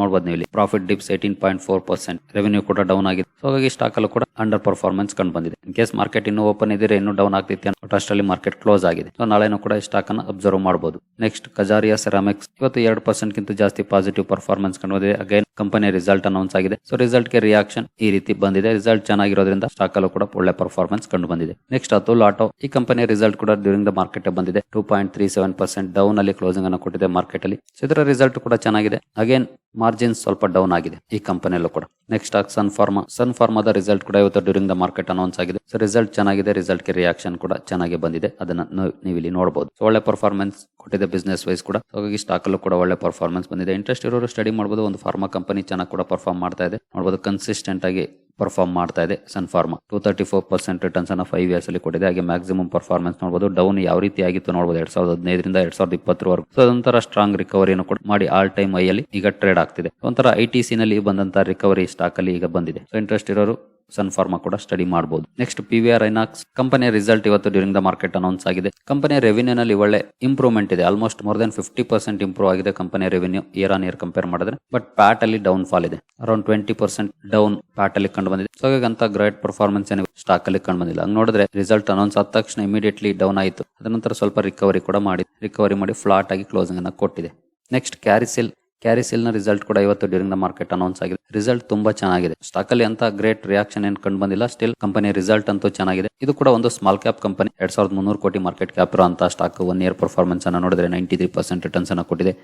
ನೋಡ್ಬೋದು ನೀವು profit dips eighteen point four percent revenue ಕೂಡ ಡೌನ್ ಆಗಿದೆ. ಸೊ ಹಾಗಾಗಿ ಸ್ಟಾಕ್ ಅಲ್ಲೂ ಕೂಡ ಅಂಡರ್ ಪರ್ಫಾರ್ಮೆನ್ಸ್ ಕಂಡು ಬಂದಿದೆ. ಇನ್ ಕೇಸ್ ಮಾರ್ಕೆಟ್ ಇನ್ನೂ ಓಪನ್ ಇದ್ರೆ ಇನ್ನೂ ಡೌನ್ ಆಗ್ತಿತ್ತು ಬಟ್ ಅಷ್ಟರಲ್ಲಿ ಮಾರ್ಕೆಟ್ ಕ್ಲೋಸ್ ಆಗಿದೆ. ಸೊ ನಾಳೆನೂ ಕೂಡ ಈ ಸ್ಟಾಕ್ ಅನ್ನು ಅಬ್ಸರ್ವ್ ಮಾಡಬಹುದು ನೆಕ್ಸ್ಟ್ ಕಜಾರಿಯಾ ಸೆರಾಮಿಕ್ಸ್ ಇವತ್ತು ಎರಡು ಪರ್ಸೆಂಟ್ ಗಿಂತ ಜಾಸ್ತಿ ಪಾಸಿಟಿವ್ ಪರ್ಫಾರ್ಮೆನ್ಸ್ ಕಂಡು ಬಂದಿದೆ. ಅಗೈನ್ ಕಂಪನಿ ರಿಸಲ್ಟ್ ಅನೌನ್ಸ್ ಆಗಿದೆ. ಸೊ ರಿಸಲ್ಟ್ಗೆ ರಿಯಾಕ್ಷನ್ ಈ ರೀತಿ ಬಂದಿದೆ. ರಿಸಲ್ಟ್ ಚೆನ್ನಾಗಿರೋದ್ರಿಂದ ಸ್ಟಾಕ್ ಅಲ್ಲೂ ಕೂಡ ಒಳ್ಳೆ ಪರ್ಫಾರ್ಮೆನ್ಸ್ ಕಂಡು ಬಂದಿದೆ. ನೆಕ್ಸ್ಟ್ ಅತುಲ್ ಆಟೋ ಈ ಕಂಪನಿ ರಿಸಲ್ಟ್ ಕೂಡ ಡ್ಯೂರಿಂಗ್ ದ ಮಾರ್ಕೆಟ್ ಬಂದಿದೆ. Two point three seven percent down ಅಲ್ಲಿ ಕ್ಲೋಸಿಂಗ್ ಅನ್ನು ಕೊಟ್ಟಿದೆ ಮಾರ್ಕೆಟ್ ಅಲ್ಲಿ. ಸೊ ಇದರ ರಿಸಲ್ಟ್ ಕೂಡ ಚೆನ್ನಾಗಿದೆ. ಅಗೇನ್ ಮಾರ್ಜಿನ್ ಸ್ವಲ್ಪ ಡೌನ್ ಆಗಿದೆ. ಈ ಕಂಪನಿಯಲ್ಲೂ ಕೂಡ. ನೆಕ್ಸ್ಟ್ ಆಗಿ ಸನ್ ಫಾರ್ಮಾ ಸನ್ ಫಾರ್ಮಾದ ರಿಸಲ್ಟ್ ಕೂಡ ಇವತ್ತು ಡ್ಯೂರಿಂಗ್ ದ ಮಾರ್ಕೆಟ್ ಅನೌನ್ಸ್ ಆಗಿದೆ. ಸೊ ರಿಸಲ್ಟ್ ಚೆನ್ನಾಗಿದೆ ರಿಸಲ್ಟ್ಗೆ ರಿಯಾಕ್ಷನ್ ಕೂಡ ಚೆನ್ನಾಗಿ ಬಂದಿದೆ. ಅದನ್ನ ನೀವು- ಇಲ್ಲಿ ನೋಡಬಹುದು ಒಳ್ಳೆ ಪರ್ಫಾರ್ಮೆನ್ಸ್ ಕೊಟ್ಟಿದೆ ಬಿಸ್ನೆಸ್ ವೈಸ್ ಕೂಡ. ಹಾಗಾಗಿ ಸ್ಟಾಕ್ ಅಲ್ಲೂ ಕೂಡ ಒಳ್ಳೆ ಪರ್ಫಾರ್ಮೆನ್ಸ್ ಬಂದಿದೆ. ಇಂಟ್ರೆಸ್ಟ್ ಇರೋರು ಸ್ಟಡಿ ಮಾಡಬಹುದು ಒಂದು ಫಾರ್ಮಾ ಕಂಪನಿ ಚೆನ್ನಾಗಿ ಕೂಡ ಪರ್ಫಾರ್ಮ್ ಮಾಡ್ತಾ ಇದೆ. ನೋಡಬಹುದು ಕನ್ಸಿಸ್ಟೆಂಟ್ ಆಗಿ ಪರ್ಫಾರ್ಮ್ ಮಾಡ್ತಾ ಇದೆ Sun Pharma two thirty four percent returns ಅನ್ನ ಫೈವ್ ಇಯರ್ಸ್ ಅಲ್ಲಿ ಕೊಟ್ಟಿದೆ. ಹಾಗೆ ಮ್ಯಾಕ್ಸಿಮಮ್ ಪರ್ಫಾರ್ಮೆನ್ಸ್ ನೋಡಬಹುದು ಡೌನ್ ಯಾವ ರೀತಿ ಆಗಿತ್ತು ನೋಡಬಹುದು ಎರಡ್ ಸಾವಿರದ ಹದಿನೈದರಿಂದ ಎರಡ್ ಸಾವಿರದ ಇಪ್ಪತ್ತರವರೆಗೂ ಸೊ ಅದೊಂಥರ ಸ್ಟ್ರಾಂಗ್ ರಿಕವರಿಯನ್ನು ಕೊಟ್ಟು ಮಾಡಿ ಆಲ್ ಟೈಮ್ ಐ ಅಲ್ಲಿ ಈಗ ಟ್ರೇಡ್ ಆಗ್ತಿದೆ. ಒಂಥರ ಐ ಟಿ ಸಿ ನಲ್ಲಿ ಬಂದಂತ ರಿಕವರಿ ಸ್ಟಾಕ್ ಅಲ್ಲಿ ಈಗ ಬಂದಿದೆ. ಸೊ ಇಂಟ್ರೆಸ್ಟ್ ಇರೋರು ಸನ್ ಫಾರ್ಮಾ ಕೂಡ ಸ್ಟಡಿ ಮಾಡಬಹುದು next P we are INOX ಕಂಪನಿಯ ರಿಸಲ್ಟ್ ಇವತ್ತು ಡ್ಯೂರಿಂಗ್ ದ ಮಾರ್ಕೆಟ್ ಅನೌನ್ಸ್ ಆಗಿದೆ. ಕಂಪನಿಯ ರೆವಿನ್ಯೂ ನಲ್ಲಿ ಒಳ್ಳೆ ಇಂಪ್ರೂವ್ಮೆಂಟ್ ಇದೆ. Almost more than fifty percent improve ಆಗಿದೆ ಕಂಪನಿಯ revenue year on year compare ಮಾಡಿದ್ರೆ. ಬಟ್ ಪ್ಯಾಟ್ ಅಲ್ಲಿ ಡೌನ್ ಫಾಲ್ ಇದೆ. Around twenty percent down PAT ಅಲ್ಲಿ ಕಂಡು ಬಂದಿದೆ. ಸೊ ಹಾಗಾಗಿ ಅಂತ ಗ್ರೇಟ್ ಪರ್ಫಾರ್ಮೆನ್ಸ್ ಏನು ಸ್ಟಾಕ್ ಅಲ್ಲಿ ಕಂಡು ಬಂದಿಲ್ಲ. ಹಂಗ್ ನೋಡಿದ್ರೆ ರಿಸಲ್ಟ್ ಅನೌನ್ಸ್ ಆದ ತಕ್ಷಣ ಇಮಿಡಿಯೇಟ್ಲಿ ಡೌನ್ ಆಯಿತು. ಅದ ನಂತರ ಸ್ವಲ್ಪ ರಿಕವರಿ ಕೂಡ ಮಾಡಿ ರಿಕವರಿ ಮಾಡಿ ಫ್ಲಾಟ್ ಆಗಿ ಕ್ಲೋಸಿಂಗ್ ಅನ್ನ ಕೊಟ್ಟಿದೆ. ನೆಕ್ಸ್ಟ್ ಕ್ಯಾರಿಸೆಲ್ ಕ್ಯಾರಿಸೆಲ್ನ ರಿಸಲ್ಟ್ ಕೂಡ ಇವತ್ತು ಡ್ಯೂರಿಂಗ್ ದ ಮಾರ್ಕೆಟ್ ಅನೌನ್ಸ್ ಆಗಿದೆ. ರಿಸಲ್ಟ್ ತುಂಬಾ ಚೆನ್ನಾಗಿದೆ. ಸ್ಟಾಕ್ ಅಲ್ಲಿ ಅಂತ ಗ್ರೇಟ್ ರಿಯಾಕ್ಷನ್ ಏನ್ ಕಂಡು ಬಂದಿಲ್ಲ. ಸ್ಟಿಲ್ ಕಂಪನಿ ರಿಸಲ್ಟ್ ಅಂತೂ ಚೆನ್ನಾಗಿದೆ. ಇದು ಕೂಡ ಒಂದು ಸ್ಮಾಲ್ ಕ್ಯಾಪ್ ಕಂಪನಿ ಎರಡ್ ಸಾವಿರದ ಮುನ್ನೂರು ಕೋಟಿ ಮಾರ್ಕೆಟ್ ಕ್ಯಾಪ್ ಇರುವಂತಹ ಸ್ಟಾಕ್ ಒನ್ ಇಯರ್ ಪರ್ಫಾರ್ಮೆನ್ಸ್ ಅನ್ನ ನೋಡಿದ್ರೆ ನೈಂಟಿ ತ್ರೀ ಪರ್ಸೆಂಟ್ ರಿಟರ್ನ್ಸ್ ಅನ್ನ ಕೊಟ್ಟಿದೆ.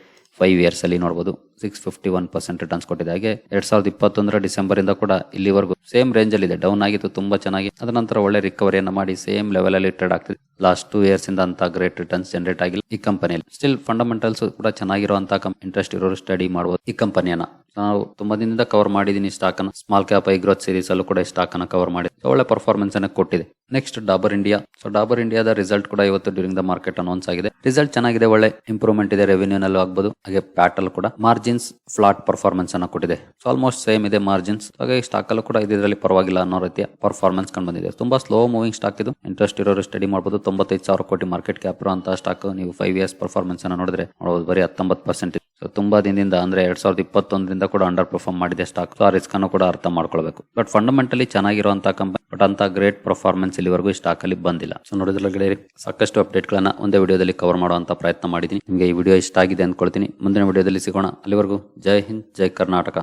ಫೈವ್ ಇಯರ್ಸ್ ಅಲ್ಲಿ ನೋಡಬಹುದು six fifty one percent returns ಕೊಟ್ಟಿದೆ. ಹಾಗೆ ಎರಡ್ ಸಾವಿರದ ಇಪ್ಪತ್ತೊಂದರ ಡಿಸೆಂಬರ್ ಇಂದ ಕೂಡ ಇಲ್ಲಿವರೆಗೂ ಸೇಮ್ ರೇಂಜ್ ಅಲ್ಲಿ ಇದೆ. ಡೌನ್ ಆಗಿತ್ತು, ತುಂಬಾ ಚೆನ್ನಾಗಿ. ಅದರ ನಂತರ ಒಳ್ಳೆ ರಿಕವರಿಯನ್ನು ಮಾಡಿ ಸೇಮ್ ಲೆವೆಲ್ ಅಲ್ಲಿ ಟ್ರೇಡ್ ಆಗ್ತಿದೆ. ಲಾಸ್ಟ್ ಟೂ ಇಯರ್ಸ್ ಇಂದ ಅಂತ ಗ್ರೇಟ್ ರಿಟರ್ನ್ಸ್ ಜನರೇಟ್ ಆಗಿಲ್ಲ ಈ ಕಂಪನಿಯಲ್ಲಿ ಸ್ಟಿಲ್ ಫಂಡಮೆಂಟಲ್ಸ್ ಕೂಡ ಚೆನ್ನಾಗಿರುವಂತಹ ಇಂಟ್ರೆಸ್ಟ್ ಇರೋರು ಸ್ಟಡಿ ಮಾಡಬಹುದು ಈ ಕಂಪನಿಯನ್ನ ನಾವು ತುಂಬಾ ದಿನದಿಂದ ಕವರ್ ಮಾಡಿದೀನಿ ಸ್ಟಾಕ್ ಅನ್ನ. Small cap I growth series ಅಲ್ಲೂ ಕೂಡ ಸ್ಟಾಕ್ ಅನ್ನ ಕವರ್ ಮಾಡಿದೆ. ಒಳ್ಳೆ ಪರ್ಫಾರ್ಮೆನ್ಸ್ ಅನ್ನ ಕೊಟ್ಟಿದೆ. Next Dabur India so Dabur ಇಂಡಿಯಾದ ರಿಸಲ್ಟ್ ಕೂಡ ಇವತ್ತು ಡ್ಯೂರಿಂಗ್ ದ ಮಾರ್ಕೆಟ್ ಅನೌನ್ಸ್ ಆಗಿದೆ. ರಿಸಲ್ಟ್ ಚೆನ್ನಾಗಿದೆ, ಒಳ್ಳೆ ಇಂಪ್ರೂವ್ಮೆಂಟ್ ಇದೆ ರೆವಿನ್ಯೂ ನಲ್ಲೂ ಆಗ್ಬೋದು. ಹಾಗೆ ಪ್ಯಾಟ್ ಅಲ್ಲೂ ಕೂಡ ಮಾರ್ಜಿನ್ಸ್ ಫ್ಲಾಟ್ ಪರ್ಫಾರ್ಮೆನ್ಸ್ ಅನ್ನ ಕೊಟ್ಟಿದೆ. ಸೊ ಆಲ್ಮೋಸ್ಟ್ ಸೇಮ್ ಇದೆ ಮಾರ್ಜಿನ್ಸ್ ಹಾಗೆ ಸ್ಟಾಕ್ ಅಲ್ಲೂ ಕೂಡ ಇದರಲ್ಲಿ ಪರವಾಗಿಲ್ಲ ಅನ್ನೋ ರೀತಿಯ ಪರ್ಫಾರ್ಮೆನ್ಸ್ ಕಂಡು ಬಂದಿದೆ. ತುಂಬಾ ಸ್ಲೋ ಮೂವಿಂಗ್ ಸ್ಟಾಕ್ ಇದು. ಇಂಟ್ರೆಸ್ಟ್ ಇರೋರು ಸ್ಟಡಿ ಮಾಡಬಹುದು ತೊಂಬತ್ತೈದು ಸಾವಿರ ಕೋಟಿ ಮಾರ್ಕೆಟ್ ಕ್ಯಾಪ್ ಇರುವಂತಹ ಸ್ಟಾಕ್ ನೀವು ಫೈವ್ ಇಯರ್ಸ್ ಪರ್ಫಾರ್ಮೆನ್ಸ್ ಅನ್ನ ನೋಡಿದ್ರೆ ನೋಡಬಹುದು ಬರೀ ಹತ್ತೊಂಬತ್ತು ಪರ್ಸೆಂಟ್ ಸೊ ತುಂಬಾ ದಿನದಿಂದ ಅಂದ್ರೆ ಎರಡ್ ಸಾವಿರದ ಇಪ್ಪತ್ತೊಂದರಿಂದ ಕೂಡ ಅಂಡರ್ ಪರ್ಫಾರ್ಮ್ ಮಾಡಿದೆ ಸ್ಟಾಕ್ ಆ ರಿಸ್ಕ್ ಅನ್ನು ಕೂಡ ಅರ್ಥ ಮಾಡ್ಕೊಳ್ಬೇಕು. ಬಟ್ ಫಂಡಮೆಂಟಲಿ ಚೆನ್ನಾಗಿರುವಂತಹ ಕಂಪನಿ ಬಟ್ ಅಂತ ಗ್ರೇಟ್ ಪರ್ಫಾರ್ಮೆನ್ಸ್ ಇಲ್ಲಿವರೆಗೂ ಈ ಸ್ಟಾಕ್ ಅಲ್ಲಿ ಬಂದಿಲ್ಲ. ಸೊ ನೋಡಿದ್ರೆ ಗೆಳೆಯರಿ, ಸಾಕಷ್ಟು ಅಪ್ಡೇಟ್ ಗಳನ್ನ ಒಂದೇ ವಿಡಿಯೋದಲ್ಲಿ ಕವರ್ ಮಾಡುವಂತ ಪ್ರಯತ್ನ ಮಾಡಿದೀನಿ ನಿಮಗೆ ಈ ವಿಡಿಯೋ ಇಷ್ಟ ಆಗಿದೆ ಅಂದ್ಕೊಳ್ತೀನಿ. ಮುಂದಿನ ವಿಡಿಯೋದಲ್ಲಿ ಸಿಗೋಣ. ಅಲ್ಲಿವರೆಗೂ ಜೈ ಹಿಂದ್, ಜೈ ಕರ್ನಾಟಕ.